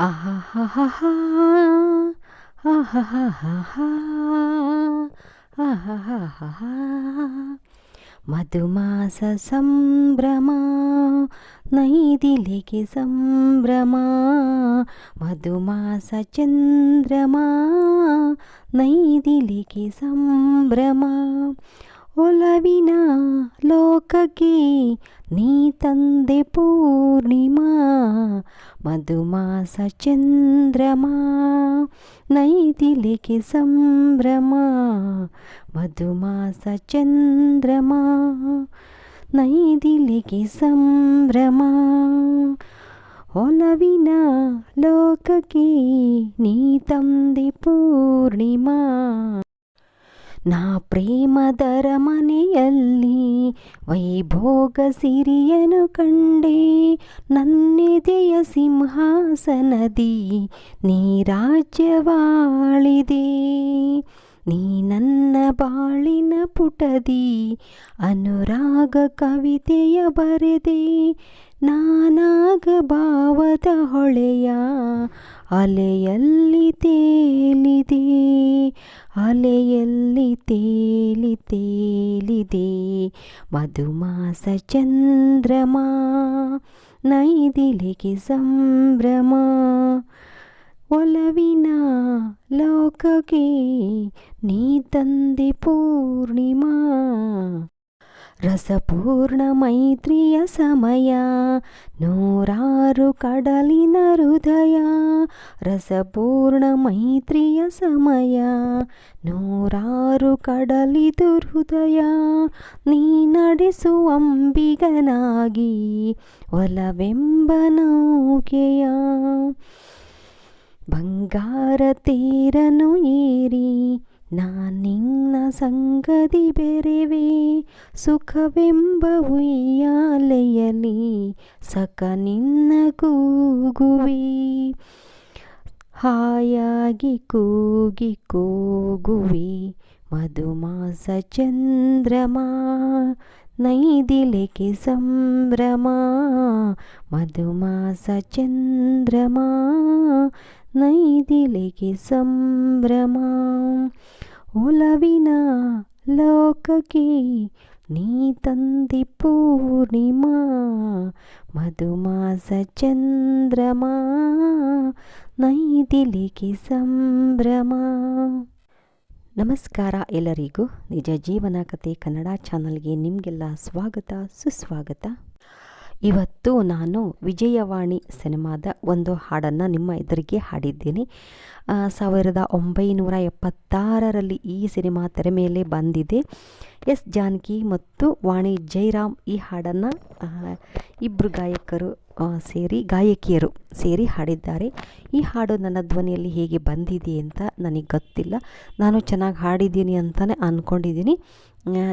ಆಹಾಹಾಹಾ ಆಹಾಹಾಹಾ ಆಹಾಹಾಹಾ ಮಧುಮಾಸ ಸಂಭ್ರಮ ನೈದಿಲಿಗೆ ಸಂಭ್ರಮ ಮಧುಮಾಸ ಚಂದ್ರಮ ನೈದಿಲಿಗೆ ಸಂಭ್ರಮ ಒಲವಿನ ಲೋಕಕ್ಕೆ ನೀ ತಂದೆ ಪೂರ್ಣಿಮಾ, ಮಧುಮಾಸ ಚಂದ್ರಮ ನೈದಿಲಿಗೆ ಸಂಭ್ರಮ, ಮಧುಮಾಸ ಚಂದ್ರಮ ನೈದಿಲಿಗೆ ಸಂಭ್ರಮ. ಒಲವಿನ ಲೋಕಕ್ಕೆ ನೀ ತಂದೆ ಪೂರ್ಣಿಮಾ. ನಾ ಪ್ರೇಮದರ ಮನೆಯಲ್ಲಿ ವೈಭೋಗ ಸಿರಿಯನು ಕಂಡೆ. ನನ್ನೆದೆಯ ಸಿಂಹಾಸನದಿ ನೀ ರಾಜ್ಯವಾಳಿದೆ ನೀ ನನ್ನ ಬಾಳಿನ ಪುಟದಿ ಅನುರಾಗ ಕವಿತೆಯ ಬರೆದೆ. ನಾನಾಗ ಭಾವದ ಹೊಳೆಯ ಅಲೆಯಲ್ಲಿ ತೇಲಿದೆ. ಅಲೆಯಲ್ಲಿ ತೇಲಿ ತೇಲಿದೆ ಮಧುಮಾಸ ಚಂದ್ರಮ ನೈದಿಲಿಗೆ ಸಂಭ್ರಮ ಒಲವಿನ ಲೋಕಕ್ಕೆ ನೀ ತಂದೆ ಪೂರ್ಣಿಮಾ ರಸಪೂರ್ಣ ಮೈತ್ರಿಯ ಸಮಯ, ನೂರಾರು ಕಡಲಿನ ಹೃದಯ ರಸಪೂರ್ಣ ಮೈತ್ರಿಯ ಸಮಯ, ನೂರಾರು ಕಡಲಿದು ಹೃದಯ, ನೀ ನಡೆಸುವಂಬಿಗನಾಗಿ ಒಲವೆಂಬ ನೌಕೆಯ. ಬಂಗಾರ ತೀರನು ಏರಿ ನಾನಿನ್ನ ಸಂಗದಿ ಬೆರೆವೆ ಸುಖವೆಂಬ ಉಯ್ಯಾಲೆಯಲಿ ಸಕ ನಿನ್ನ ಕೂಗುವೆ ಹಾಯಾಗಿ ಕೂಗಿ ಕೂಗುವೆ ಮಧುಮಾಸ ಚಂದ್ರಮ ನೈದಿಲಿಗೆ ಸಂಭ್ರಮ ಮಧುಮಾಸ ಚಂದ್ರಮ ನೈದಿಲಿಗೆ ಸಂಭ್ರಮ ಒಲವಿನ ಲೋಕಕ್ಕೆ ನೀ ತಂದಿ ಪೂರ್ಣಿಮಾ, ಮಧುಮಾಸ ಚಂದ್ರಮ, ನೈದಿಲಿಗೆ ಸಂಭ್ರಮ. ನಮಸ್ಕಾರ ಎಲ್ಲರಿಗೂ. ನಿಜ ಜೀವನ ಕತೆ ಕನ್ನಡ ಚಾನಲ್ಗೆ ನಿಮಗೆಲ್ಲ ಸ್ವಾಗತ, ಸುಸ್ವಾಗತ. ಇವತ್ತು ನಾನು ವಿಜಯವಾಣಿ ಸಿನಿಮಾದ ಒಂದು ಹಾಡನ್ನು ನಿಮ್ಮ ಎದುರಿಗೆ ಹಾಡಿದ್ದೀನಿ. ಸಾವಿರದ ಒಂಬೈನೂರ ಎಪ್ಪತ್ತಾರರಲ್ಲಿ ಈ ಸಿನಿಮಾ ತೆರೆ ಮೇಲೆ ಬಂದಿದೆ. ಎಸ್ ಜಾನಕಿ ಮತ್ತು ವಾಣಿ ಜೈರಾಮ್ ಈ ಹಾಡನ್ನು ಇಬ್ಬರು ಗಾಯಕರು ಸೇರಿ ಗಾಯಕಿಯರು ಸೇರಿ ಹಾಡಿದ್ದಾರೆ. ಈ ಹಾಡು ನನ್ನ ಧ್ವನಿಯಲ್ಲಿ ಹೇಗೆ ಬಂದಿದೆ ಅಂತ ನನಗೆ ಗೊತ್ತಿಲ್ಲ. ನಾನು ಚೆನ್ನಾಗಿ ಹಾಡಿದ್ದೀನಿ ಅಂತಲೇ ಅಂದ್ಕೊಂಡಿದ್ದೀನಿ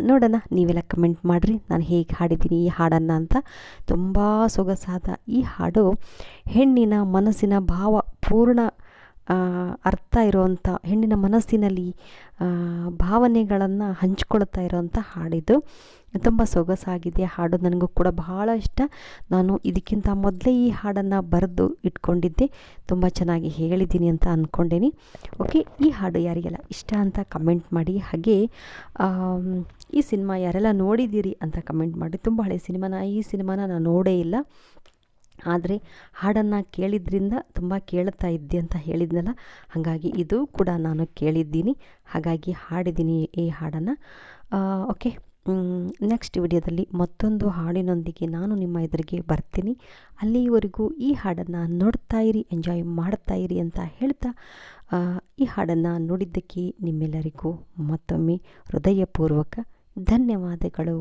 ನೋಡೋಣ, ನೀವೆಲ್ಲ ಕಮೆಂಟ್ ಮಾಡಿರಿ. ನಾನು ಹೇಗೆ ಹಾಡಿದ್ದೀನಿ, ಈ ಹಾಡನ್ನು ಅಂತ. ತುಂಬ ಸೊಗಸಾದ ಈ ಹಾಡು ಹೆಣ್ಣಿನ ಮನಸ್ಸಿನ ಭಾವ ಪೂರ್ಣ ಅರ್ಥ ಇರುವಂಥ ಹೆಣ್ಣಿನ ಮನಸ್ಸಿನಲ್ಲಿ ಭಾವನೆಗಳನ್ನು ಹಂಚ್ಕೊಳ್ತಾ ಇರೋವಂಥ ಹಾಡಿದು. ತುಂಬ ಸೊಗಸಾಗಿದೆ ಹಾಡು. ನನಗೂ ಕೂಡ ಬಹಳ ಇಷ್ಟ. ನಾನು ಇದಕ್ಕಿಂತ ಮೊದಲೇ ಈ ಹಾಡನ್ನು ಬರೆದು ಇಟ್ಕೊಂಡಿದ್ದೆ. ತುಂಬ ಚೆನ್ನಾಗಿ ಹೇಳಿದ್ದೀನಿ ಅಂತ ಅಂದ್ಕೊಂಡೇನಿ ಓಕೆ, ಈ ಹಾಡು ಯಾರಿಗೆಲ್ಲ ಇಷ್ಟ ಅಂತ ಕಮೆಂಟ್ ಮಾಡಿ. ಹಾಗೆ ಈ ಸಿನಿಮಾ ಯಾರೆಲ್ಲ ನೋಡಿದ್ದೀರಿ ಅಂತ ಕಮೆಂಟ್ ಮಾಡಿ. ತುಂಬ ಹಳೆಯ ಸಿನಿಮಾನ, ಈ ಸಿನಿಮಾನ ನಾನು ನೋಡೇ ಇಲ್ಲ. ಆದರೆ ಹಾಡನ್ನು ಕೇಳಿದ್ರಿಂದ ತುಂಬ ಕೇಳ್ತಾ ಇದ್ದೆ ಅಂತ ಹೇಳಿದ್ನಲ್ಲ, ಹಾಗಾಗಿ ಇದು ಕೂಡ ನಾನು ಕೇಳಿದ್ದೀನಿ. ಹಾಗಾಗಿ ಹಾಡಿದ್ದೀನಿ ಈ ಹಾಡನ್ನು. ಓಕೆ. ನೆಕ್ಸ್ಟ್ ವಿಡಿಯೋದಲ್ಲಿ ಮತ್ತೊಂದು ಹಾಡಿನೊಂದಿಗೆ ನಾನು ನಿಮ್ಮ ಎದುರಿಗೆ ಬರ್ತೀನಿ. ಅಲ್ಲಿವರೆಗೂ ಈ ಹಾಡನ್ನು ನೋಡ್ತಾ ಇರಿ, ಎಂಜಾಯ್ ಮಾಡ್ತಾ ಇರಿ ಅಂತ ಹೇಳ್ತಾ ಈ ಹಾಡನ್ನು ನೋಡಿದ್ದಕ್ಕೆ ನಿಮ್ಮೆಲ್ಲರಿಗೂ ಮತ್ತೊಮ್ಮೆ ಹೃದಯಪೂರ್ವಕ ಧನ್ಯವಾದಗಳು.